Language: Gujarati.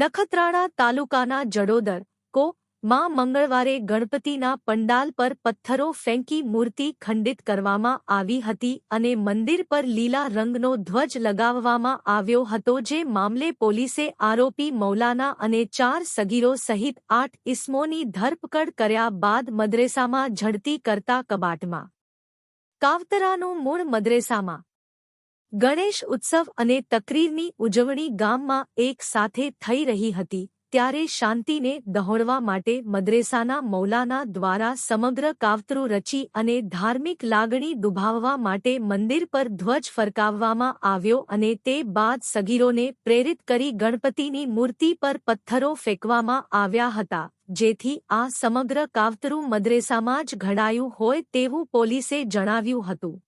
નખત્રાણા તાલુકાના જડોદર, કો, માં મંગળવારે ગણપતિના પંડાલ પર પથ્થરો ફેંકી મૂર્તિ ખંડિત કરવામાં આવી હતી અને મંદિર પર લીલા રંગનો ધ્વજ લગાવવામાં આવ્યો હતો જે મામલે પોલીસે આરોપી મૌલાના અને ચાર સગીરો સહિત આઠ ઇસમોની ધરપકડ કર્યા બાદ મદ્રેસામાં ઝડતી કરતા કબાટમાં. કાવતરાનું મૂળ મદ્રેસામાં ગણેશ ઉત્સવ અને તકરીરની ઉજવણી ગામમાં એક સાથે થઈ રહી હતી, ત્યારે શાંતિને દહોડવા માટે મદ્રેસાના મૌલાના દ્વારા સમગ્ર કાવતરું રચી અને ધાર્મિક લાગણી દુભાવવા માટે મંદિર પર ધ્વજ ફરકાવવામાં આવ્યો અને તે બાદ સગીરોને પ્રેરિત કરી ગણપતિની મૂર્તિ પર પથ્થરો ફેંકવામાં આવ્યા હતા, જેથી આ સમગ્ર કાવતરું મદ્રેસામાં જ ઘડાયું હોય તેવું પોલીસે જણાવ્યું હતું.